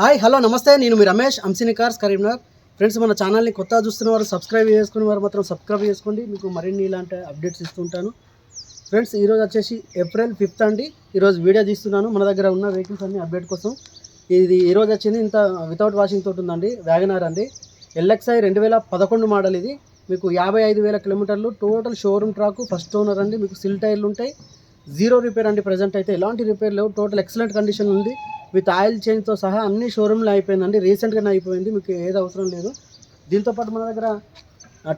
Hi hello నమస్తే. నేను మీ రమేష్ అంసిని కార్స్ కరీంనగర్. ఫ్రెండ్స్ మన ఛానల్ని కొత్తగా చూస్తున్న వారు సబ్స్క్రైబ్ చేసుకునే వారు మాత్రం సబ్స్క్రైబ్ చేసుకోండి. మీకు మరిన్ని ఇలాంటి అప్డేట్స్ ఇస్తుంటాను ఫ్రెండ్స్ ఈరోజు వచ్చేసి ఏప్రిల్ ఫిఫ్త్ అండి. ఈరోజు వీడియో తీస్తున్నాను. మన దగ్గర ఉన్న వెహికల్స్ అన్ని అప్డేట్ కోసం. ఇది ఈరోజు వచ్చింది ఇంత వితౌట్ వాషింగ్ తోటి ఉందండి. వ్యాగనార్ అండి. ఎల్ఎక్స్ఐ రెండు వేల పదకొండు మోడల్ ఇది. మీకు యాభై ఐదు వేల కిలోమీటర్లు total showroom track first owner అండి. మీకు సిల్ టైర్లు ఉంటాయి. జీరో రిపేర్ అండి. ప్రజెంట్ అయితే ఎలాంటి రిపేర్ లేవు. టోటల్ ఎక్సలెంట్ కండిషన్ ఉంది. విత్ ఆయిల్ చేంజ్తో సహా అన్ని షోరూమ్లో అయిపోయిందండి. రీసెంట్గానే అయిపోయింది. మీకు ఏది అవసరం లేదు. దీంతో పాటు మన దగ్గర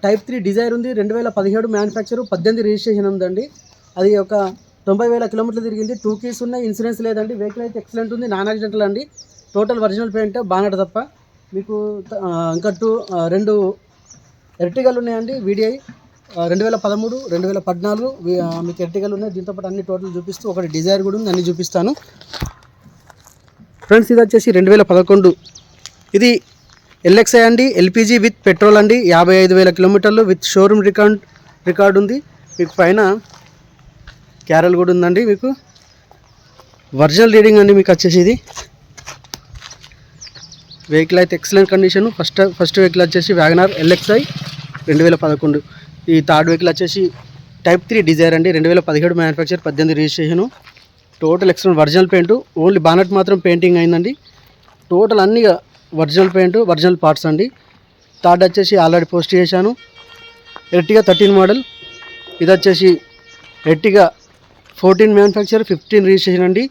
టైప్ త్రీ డిజైర్ ఉంది. రెండు వేల పదిహేడు మ్యానుఫ్యాక్చర్ పద్దెనిమిది రిజిస్ట్రేషన్ ఉందండి. అది ఒక తొంభై వేల కిలోమీటర్లు తిరిగింది. టూ కీస్ ఉన్నాయి. ఇన్సూరెన్స్ లేదండి. వెహికల్ అయితే ఎక్సలెంట్ ఉంది. నాన్ యాక్సిడెంటల్ అండి. టోటల్ ఒరిజినల్ పెయింట్ బానట్ తప్ప. మీకు ఇంకా టూ రెండు ఎర్టిగలు ఉన్నాయండి. వీడిఐ రెండు వేల పదమూడు రెండు వేల పద్నాలుగు మీకు ఎర్టికలు ఉన్నాయి. దీంతో పాటు అన్ని టోటల్ చూపిస్తూ ఒకటి డిజైర్ కూడా ఉంది. అన్ని చూపిస్తాను. ఫ్రెండ్స్ ఇది వచ్చేసి రెండు వేల పదకొండు. ఇది ఎల్ఎక్స్ఐ అండి ఎల్పిజి విత్ పెట్రోల్ అండి యాభై ఐదు వేల కిలోమీటర్లు విత్ షోరూమ్ రికార్డ్ రికార్డు ఉంది. మీకు పైన క్యారల్ కూడా ఉందండి మీకు. ఒరిజినల్ రీడింగ్ అండి మీకు వచ్చేసి ఇది. వెహికల్ అయితే excellent condition. First first vehicle వచ్చేసి వ్యాగనార్ ఎల్ఎక్స్ఐ రెండు వేల పదకొండు. ఈ థర్డ్ వెహికల్ వచ్చేసి టైప్ త్రీ డిజైర్ అండి రెండు వేల పదిహేడు మ్యానుఫ్యాక్చర్ పద్దెనిమిది registration. Total extra original paint only bonnet మాత్రం పెయింటింగ్ అయిందండి. టోటల్ అన్ని ఒరిజినల్ పెయింట్ ఒరిజినల్ పార్ట్స్ అండి. థర్డ్ వచ్చేసి ఆల్రెడీ పోస్ట్ చేశాను. Ertiga thirteen model. ఇది వచ్చేసి Ertiga fourteen manufacture fifteen registration అండి.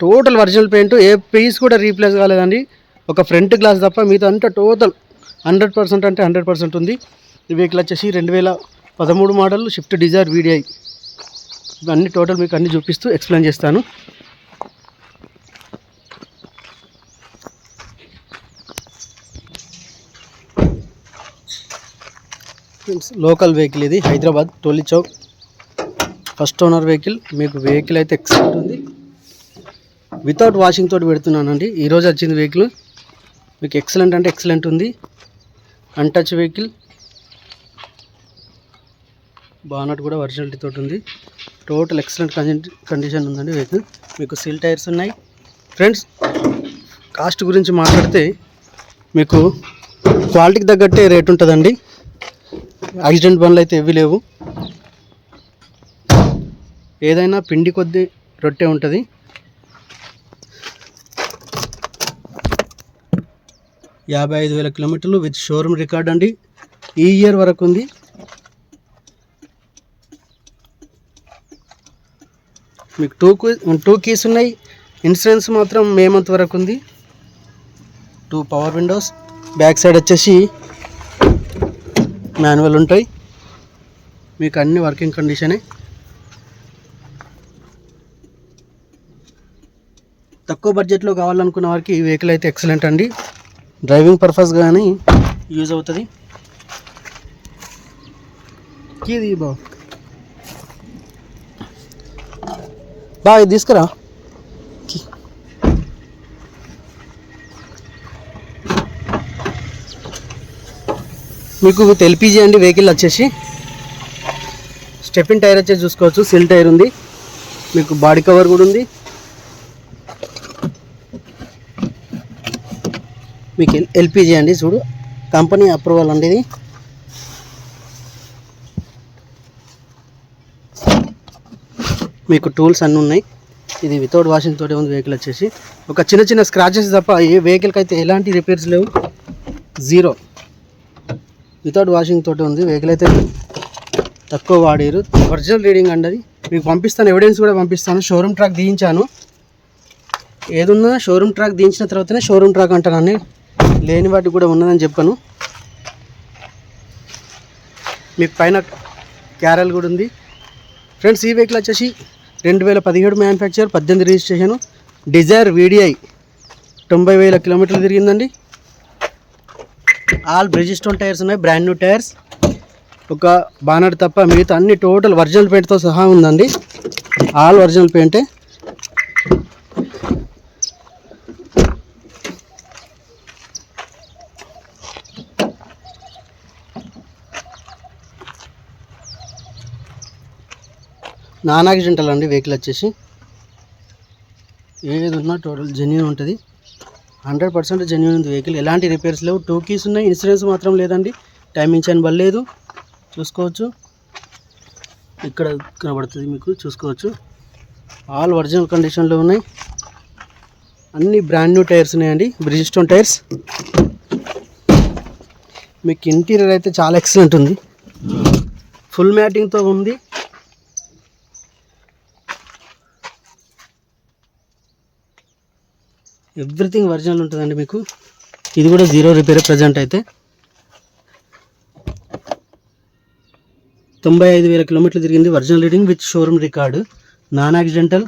Total original paint a piece కూడా రీప్లేస్ కాలేదండి. ఒక ఫ్రంట్ గ్లాస్ తప్ప మిగతా అంతా టోటల్ హండ్రెడ్ పర్సెంట్ అంటే హండ్రెడ్ పర్సెంట్ ఉంది. ఈ వెహికల్ వచ్చేసి రెండు వేల పదమూడు మోడల్ షిఫ్ట్ డిజైర్ వీడిఐ. అన్ని టోటల్ మీకు అన్ని చూపిస్తూ ఎక్స్ప్లెయిన్ చేస్తాను. లోకల్ వెహికల్ ఇది Hyderabad Toli Chowk. First owner vehicle మీకు వెహికల్ అయితే ఎక్సలెంట్ ఉంది వితౌట్ వాషింగ్ తోటి పెడుతున్నానండి. ఈరోజు వచ్చింది వెహికల్ మీకు ఎక్సలెంట్ అంటే ఎక్సలెంట్ ఉంది. అన్టచ్ వెహికల్ బానట్ కూడా ఒరిజినాలిటీ తోటి ఉంది. టోటల్ ఎక్సలెంట్ కండిషన్ ఉందండి వెహికల్ మీకు సీల్ టైర్స్ ఉన్నాయి. ఫ్రెండ్స్ కాస్ట్ గురించి మాట్లాడితే మీకు క్వాలిటీకి తగ్గట్టే రేట్ ఉంటుందండి. యాక్సిడెంట్ బండ్లు అయితే ఇవి లేవు. ఏదైనా పిండి కొద్దీ రొట్టె ఉంటుంది. యాభై ఐదు వేల కిలోమీటర్లు విత్ షోరూమ్ రికార్డ్ అండి. ఈ ఇయర్ వరకు ఉంది. మీకు టూ టూ కీస్ ఉన్నాయి. ఇన్సూరెన్స్ మాత్రం మే మంత్ వరకు ఉంది. Two power windows back side వచ్చేసి మాన్యువల్ ఉంటాయి. మీకు అన్ని వర్కింగ్ కండిషనే తక్కువ బడ్జెట్లో కావాలనుకున్న వారికి ఈ వెహికల్ అయితే ఎక్సలెంట్ అండి. డ్రైవింగ్ పర్పస్ కానీ యూజ్ అవుతుంది. ఇది బాబు బా ఇది తీసుకురా. మీకు విత్ ఎల్పిజి అండి వెహికల్ వచ్చేసి. స్టెపిన్ టైర్ వచ్చేసి చూసుకోవచ్చు సిల్ టైర్ ఉంది. మీకు బాడీ కవర్ కూడా ఉంది. మీకు ఎల్పిజీ ఎల్పిజి అండి చూడు. కంపెనీ అప్రూవల్ అండి ఇది. మీకు టూల్స్ అన్నీ ఉన్నాయి. ఇది వితౌట్ వాషింగ్ తోటి ఉంది వెహికల్ వచ్చేసి. ఒక చిన్న చిన్న స్క్రాచెస్ తప్ప ఏ వెహికల్కి అయితే ఎలాంటి రిపేర్స్ లేవు. జీరో వితౌట్ వాషింగ్ తోటే ఉంది. వెహికల్ అయితే తక్కువ వాడారు. ఒరిజినల్ రీడింగ్ అండి మీకు పంపిస్తాను. ఎవిడెన్స్ కూడా పంపిస్తాను. షోరూమ్ ట్రాక్ దించాను ఏదున్నా షోరూమ్ ట్రాక్ దించిన తర్వాతనే షోరూమ్ ట్రాక్ అంటానని లేని వాటికి కూడా ఉన్నదని చెప్పాను. మీకు పైన క్యారల్ కూడా ఉంది. ఫ్రెండ్స్ ఈ వెహికల్ వచ్చేసి రెండు వేల పదిహేడు మ్యానుఫ్యాక్చర్ పద్దెనిమిది రిజిస్ట్రేషన్ డిజైర్ వీడిఐ తొంభై వేల కిలోమీటర్లు తిరిగిందండి. ఆల్ బ్రిజిస్టోన్ టైర్స్ ఉన్నాయి బ్రాండ్ న్యూ టైర్స్ ఒక బానర్ తప్ప మిగతా అన్ని టోటల్ ఒరిజినల్ పెయింట్తో సహా ఉందండి. ఆల్ ఒరిజినల్ పెయింటే నాన్ యాక్సిడెంటల్ అండి వెహికల్ వచ్చేసి. ఏది ఉన్నా టోటల్ జెన్యున్ ఉంటుంది. హండ్రెడ్ పర్సెంట్ జెన్యున్ ఉంది వెహికల్ ఎలాంటి రిపేర్స్ లేవు. టూ కీస్ ఉన్నాయి. ఇన్సూరెన్స్ మాత్రం లేదండి. టైమింగ్ చైన్ బలేదు చూసుకోవచ్చు. ఇక్కడ కనబడుతుంది మీకు. చూసుకోవచ్చు. ఆల్ ఒరిజినల్ కండిషన్లో ఉన్నాయి. అన్ని బ్రాండ్ న్యూ టైర్స్ ఉన్నాయండి. బ్రిజిస్టోన్ టైర్స్ మీకు ఇంటీరియర్ అయితే చాలా ఎక్సలెంట్ ఉంది. ఫుల్ మ్యాటింగ్తో ఉంది. ఎవ్రీథింగ్ ఒరిజినల్ ఉంటుందండి మీకు. ఇది కూడా జీరో రిపేర్ ప్రజెంట్ అయితే. తొంభై ఐదు వేల కిలోమీటర్లు తిరిగింది original reading with showroom record non accidental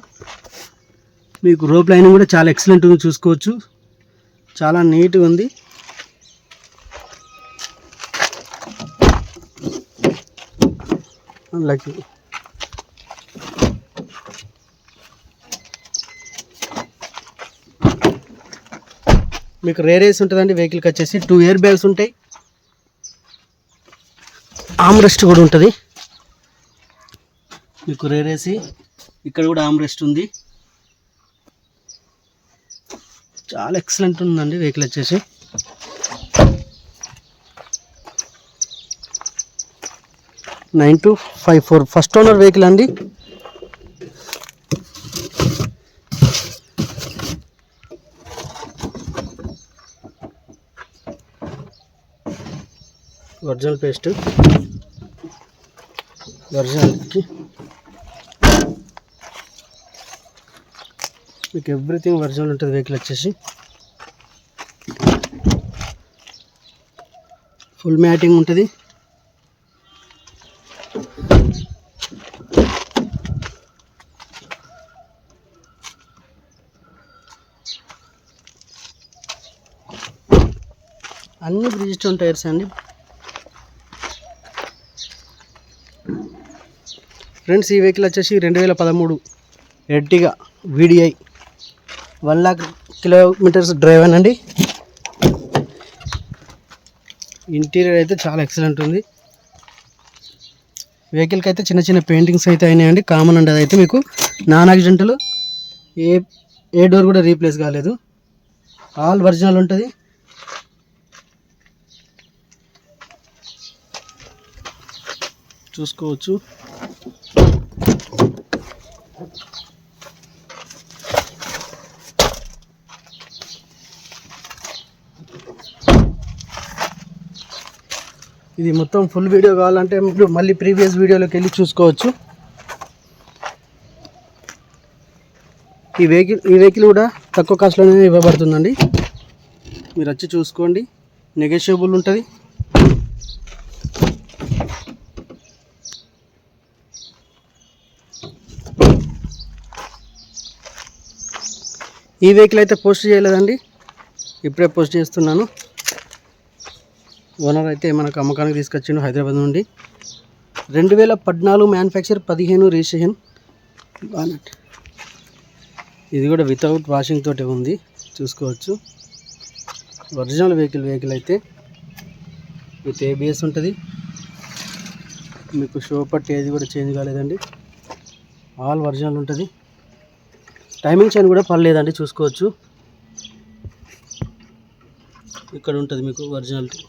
మీకు రోప్ లైన్ కూడా చాలా ఎక్సలెంట్ ఉంది చూసుకోవచ్చు. చాలా నీట్గా ఉంది. లక్కీ మీకు రేరేస్ ఉంటుందండి వెహికల్కి వచ్చేసి టూ ఇయర్ బ్యాగ్స్ ఉంటాయి. ఆమ్రెస్ట్ కూడా ఉంటుంది. మీకు రేరేసి ఇక్కడ కూడా ఆమ్రెస్ట్ ఉంది. చాలా ఎక్సలెంట్ ఉందండి వెహికల్ వచ్చేసి. Nine two five four first owner vehicle అండి. Original paste. ఒరిజినల్కి మీకు ఎవ్రీథింగ్ ఒరిజినల్ ఉంటుంది వెహికల్ వచ్చేసి. ఫుల్ మ్యాటింగ్ ఉంటుంది. అన్ని బ్రిజిస్టోన్ టైర్స్ అండి. ఫ్రెండ్స్ ఈ వెహికల్ వచ్చేసి రెండు వేల పదమూడు. Ertiga VDI one lakh kilometres drive అండి. ఇంటీరియర్ అయితే చాలా ఎక్సలెంట్ ఉంది. వెహికల్కి అయితే చిన్న చిన్న పెయింటింగ్స్ అయితే అయినాయండి. కామన్ అండి అదైతే మీకు. Non accidental. A a door కూడా రీప్లేస్ కాలేదు. ఆల్ ఒరిజినల్ ఉంటుంది. చూసుకోవచ్చు. ఇది మొత్తం ఫుల్ వీడియో కావాలంటే మీరు మళ్ళీ ప్రీవియస్ వీడియోలోకి వెళ్ళి చూసుకోవచ్చు. ఈ వెహికల్ ఈ వెహికల్ కూడా తక్కువ కాస్ట్లోనే ఇవ్వబడుతుందండి. మీరు వచ్చి చూసుకోండి. నెగోషియబుల్ ఉంటుంది. ఈ వెహికల్ అయితే పోస్ట్ చేయలేదండి. ఇప్పుడే పోస్ట్ చేస్తున్నాను. ఓనర్ అయితే మనకు అమ్మకానికి తీసుకొచ్చిండు హైదరాబాద్ నుండి. రెండు వేల పద్నాలుగు మ్యానుఫ్యాక్చర్ పదిహేను రిజిస్ట్రేషన్ ఇది కూడా వితౌట్ వాషింగ్ తోటే ఉంది. చూసుకోవచ్చు. ఒరిజినల్ వెహికల్ వెహికల్ అయితే విత్ ఏబిఎస్ ఉంటుంది. మీకు షో పట్టి ఏది కూడా చేంజ్ కాలేదండి. ఆల్ ఒరిజినల్ ఉంటుంది. టైమింగ్ చైన్ కూడా పర్లేదండి చూసుకోవచ్చు. ఇక్కడ ఉంటుంది మీకు ఒరిజినాలిటీ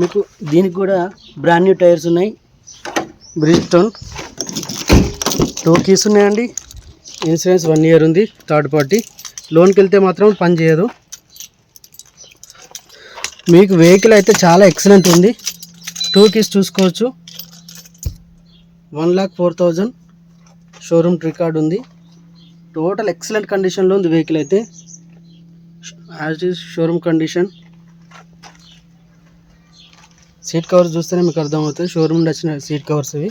మీకు దీనికి కూడా బ్రాండ్ న్యూ టైర్స్ ఉన్నాయి. బ్రిజ్స్టోన్ టూ కీస్ ఉన్నాయండి. ఇన్సూరెన్స్ వన్ ఇయర్ ఉంది థర్డ్ పార్టీ లోన్కి వెళ్తే మాత్రం పని చేయదు. మీకు వెహికల్ అయితే చాలా ఎక్సలెంట్ ఉంది. టూ కీస్ చూసుకోవచ్చు. One lakh four thousand showroom record ఉంది. టోటల్ ఎక్సలెంట్ కండిషన్లో ఉంది వెహికల్ అయితే. As is showroom condition seat covers చూస్తేనే మీకు అర్థమవుతుంది. షోరూమ్ నచ్చిన సీట్ కవర్స్ ఇవి.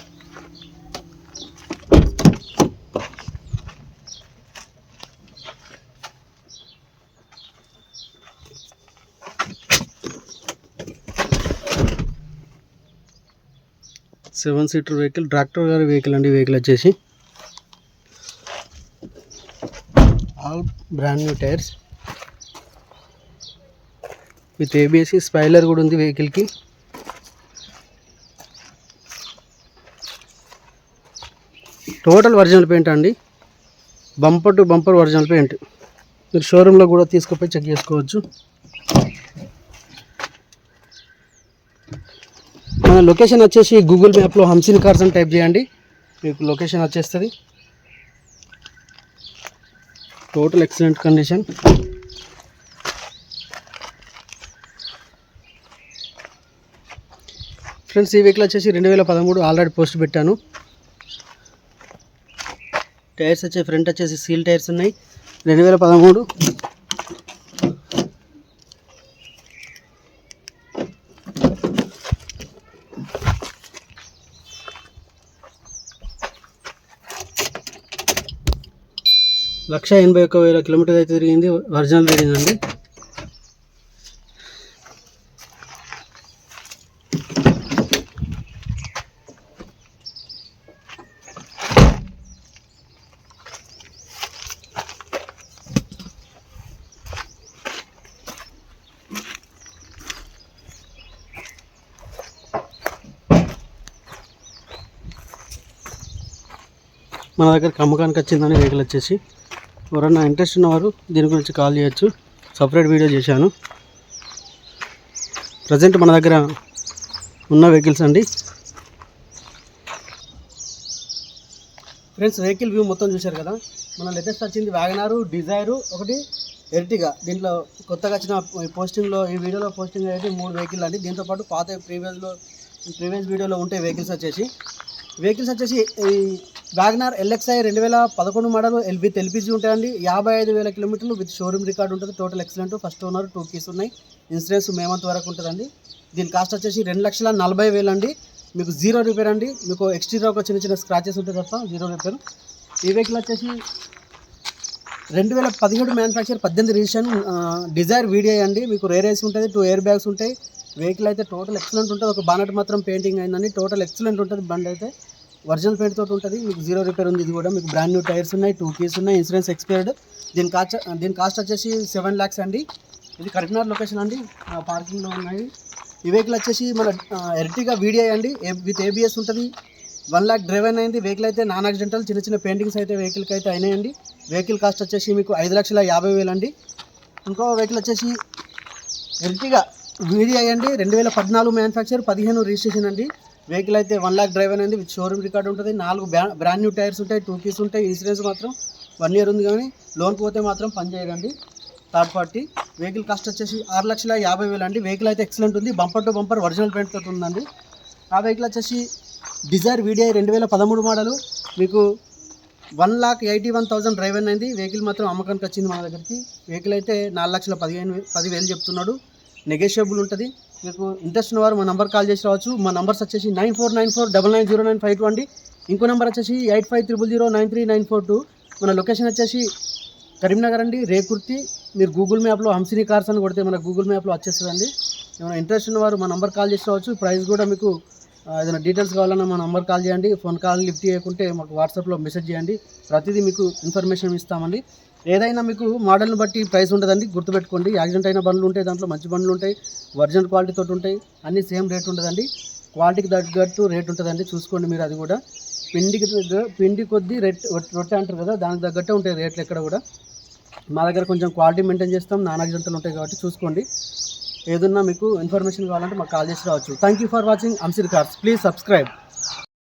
సెవెన్ సీటర్ వెహికల్ ట్రాక్టర్ గారి వెహికల్ అండి. వెహికల్ వచ్చేసి all brand new tyres with ఏబిఎస్సి spoiler కూడా ఉంది వెహికల్కి టోటల్ ఒరిజినల్ పెయింట్ అండి. Bumper to bumper original paint మీరు షోరూంలో కూడా తీసుకుపోయి చెక్ చేసుకోవచ్చు. మన లొకేషన్ వచ్చేసి గూగుల్ మ్యాప్లో హంసిన్ కార్స్ అని టైప్ చేయండి. మీకు లొకేషన్ వచ్చేస్తుంది. టోటల్ ఎక్సలెంట్ కండిషన్ ఫ్రెండ్స్ ఈ వెహికల్ వచ్చేసి రెండు వేల పదమూడు ఆల్రెడీ పోస్ట్ పెట్టాను. టైర్స్ వచ్చే ఫ్రంట్ వచ్చేసి సీల్ టైర్స్ ఉన్నాయి. రెండు వేల పదమూడు లక్ష ఎనభై ఒక్క వేల కిలోమీటర్ అయితే తిరిగింది ఒరిజినల్ రీడింగ్ అండి. మన దగ్గర అమ్మకానికి వచ్చిందని వెహికల్ వచ్చేసి ఎవరన్నా ఇంట్రెస్ట్ ఉన్నవారు దీని గురించి కాల్ చేయొచ్చు. సపరేట్ వీడియో చేశాను. ప్రజెంట్ మన దగ్గర ఉన్న వెహికల్స్ అండి. ఫ్రెండ్స్ వెహికల్ వ్యూ మొత్తం చూశారు కదా? మన లేటెస్ట్ వచ్చింది వ్యాగనారు డిజైరు ఒకటి ఎర్టిగా దీంట్లో కొత్తగా వచ్చిన పోస్టింగ్లో ఈ వీడియోలో పోస్టింగ్ అయితే మూడు వెహికల్ అండి. దీంతో పాటు పాత ప్రీవియస్లో ప్రీవియస్ వీడియోలో ఉంటే వెహికల్స్ వచ్చేసి. వెహికల్స్ వచ్చేసి ఈ వ్యాగనార్ ఎల్ఎక్స్ఐ రెండు వేల పదకొండు మోడల్ ఎల్ విత్ ఎల్పిజి ఉంటాయండి. యాభై ఐదు వేల కిలోమీటర్లు విత్ షోరూమ్ రికార్డు ఉంటుంది. Total excellent first owner two keys ఉన్నాయి. ఇన్సూరెన్స్ మేమంత్ వరకు ఉంటుందండి. దీని కాస్ట్ వచ్చేసి రెండు లక్షల నలభై వేలు అండి. మీకు జీరో రిపేర్ అండి. మీకు ఎక్స్టీరియర్ ఒక చిన్న చిన్న స్క్రాచెస్ ఉంటాయి తప్ప జీరో రిపేర్ ఈ వెహికల్ వచ్చేసి రెండు వేల పదిహేడు మ్యానుఫ్యాక్చర్ పద్దెనిమిది రిజిస్ట్రేషన్ డిజైర్ వీడియో అండి. మీకు రేర్ ఏసీ ఉంటుంది టూ ఎయిర్ బ్యాగ్స్ ఉంటాయి. వెహికల్ అయితే టోటల్ ఎక్సలెంట్ ఉంటుంది. ఒక బానట్ మాత్రం పెయింటింగ్ అయిందండి. టోటల్ ఎక్సలెంట్ ఉంటుంది బండి అయితే. ఒరిజినల్ పెయింట్ తోటి ఉంటుంది. మీకు జీరో రిపేర్ ఉంది ఇది కూడా. మీకు బ్రాండ్ న్యూ టైర్స్ ఉన్నాయి టూ కీస్ ఉన్నాయి ఇన్సూరెన్స్ ఎక్స్పైర్డ్ దీని కాస్ట్ దీని కాస్ట్ వచ్చేసి సెవెన్ ల్యాక్స్ అండి. ఇది కరీంనగర్ లొకేషన్ అండి. పార్కింగ్లో ఉన్నాయి. ఈ వెహికల్ వచ్చేసి మన ఎర్టిగా వీడియో అండి. విత్ ఏబిఎస్ ఉంటుంది. వన్ ల్యాక్ డ్రైవెన్ అయింది. వెహికల్ అయితే నాన్ యాక్సిడెంటల్ చిన్న చిన్న పెయింటింగ్స్ అయితే వెహికల్కి అయితే అయినాయండి. వెహికల్ కాస్ట్ వచ్చేసి మీకు ఐదు లక్షల యాభై వేలు అండి. ఇంకో వెహికల్ వచ్చేసి ఎర్టిగా వీడియో అండి. రెండు వేల పద్నాలుగు మ్యానుఫ్యాక్చర్ పదిహేను రిజిస్ట్రేషన్ అండి. వెహికల్ అయితే వన్ ల్యాక్ డ్రైవ్ అనేది విత్ షోరూమ్ రికార్డ్ ఉంటుంది. నాలుగు బ్రా- బ్రాండ్ న్యూ టైర్స్ ఉంటాయి టూ కీస్ ఉంటాయి ఇన్సూరెన్స్ మాత్రం వన్ ఇయర్ ఉంది కానీ లోన్ పోతే మాత్రం పని చేయదండి థర్డ్ పార్టీ వెహికల్ కాస్ట్ వచ్చేసి ఆరు లక్షల యాభై వేలు అండి. వెహికల్ అయితే ఎక్సలెంట్ ఉంది. Bumper to bumper original paint తోటి ఉందండి. ఆ వెహికల్ వచ్చేసి డిజైర్ వీడిఐ రెండు వేల పదమూడు మోడలు మీకు one lakh eighty one thousand driver అయింది. వెహికల్ మాత్రం అమ్మకానికి వచ్చింది మా దగ్గరికి. వెహికల్ అయితే నాలుగు లక్షల పదిహేను పదివేలు చెప్తున్నాడు. నెగోషియబుల్ ఉంటుంది. మీకు ఇంట్రెస్ట్ ఉన్నవారు మా నంబర్ కాల్ చేసి రావచ్చు. మా నంబర్స్ వచ్చేసి nine four nine four double nine zero nine five two అండి. ఇంకో నెంబర్ వచ్చేసి eight five triple zero nine three nine four two మన లొకేషన్ వచ్చేసి కరీంనగర్ అండి రేకుర్తి. మీరు గూగుల్ మ్యాప్లో హంసిని కార్స్ అని కొడితే మన గూగుల్ మ్యాప్లో వచ్చేస్తుందండి. ఏమైనా ఇంట్రెస్ట్ ఉన్నవారు మా నంబర్ కాల్ చేసి రావచ్చు. ప్రైస్ కూడా మీకు ఏదైనా డీటెయిల్స్ కావాలన్నా మా నంబర్ కాల్ చేయండి. ఫోన్ కాల్ లిఫ్ట్ చేయకుంటే మాకు వాట్సాప్లో మెసేజ్ చేయండి. ప్రతిదీ మీకు ఇన్ఫర్మేషన్ ఇస్తామండి. ఏదైనా మీకు మోడల్ని బట్టి ప్రైస్ ఉంటుందండి గుర్తుపెట్టుకోండి. యాక్సిడెంట్ అయిన బండ్లు ఉంటాయి దాంట్లో మంచి బండ్లు ఉంటాయి ఒరిజినల్ క్వాలిటీ తోటి ఉంటాయి అన్నీ సేమ్ రేట్ ఉంటుందండి. క్వాలిటీకి తగ్గట్టు రేట్ ఉంటుందండి చూసుకోండి మీరు అది కూడా. పిండికి పిండి కొద్దీ రేట్ రొట్టె అంటారు కదా దానికి తగ్గట్టే ఉంటాయి రేట్లు ఎక్కడ కూడా. మా దగ్గర కొంచెం క్వాలిటీ మెయింటైన్ చేస్తాం నాన్ యాక్సిడెంటల్ ఉంటాయి కాబట్టి చూసుకోండి. ఏదన్నా మీకు ఇన్ఫర్మేషన్ కావాలంటే మాకు కాల్ చేసి రావచ్చు. థ్యాంక్ యూ ఫర్ వాచింగ్ అంసిర్ కార్స్ ప్లీజ్ సబ్స్క్రైబ్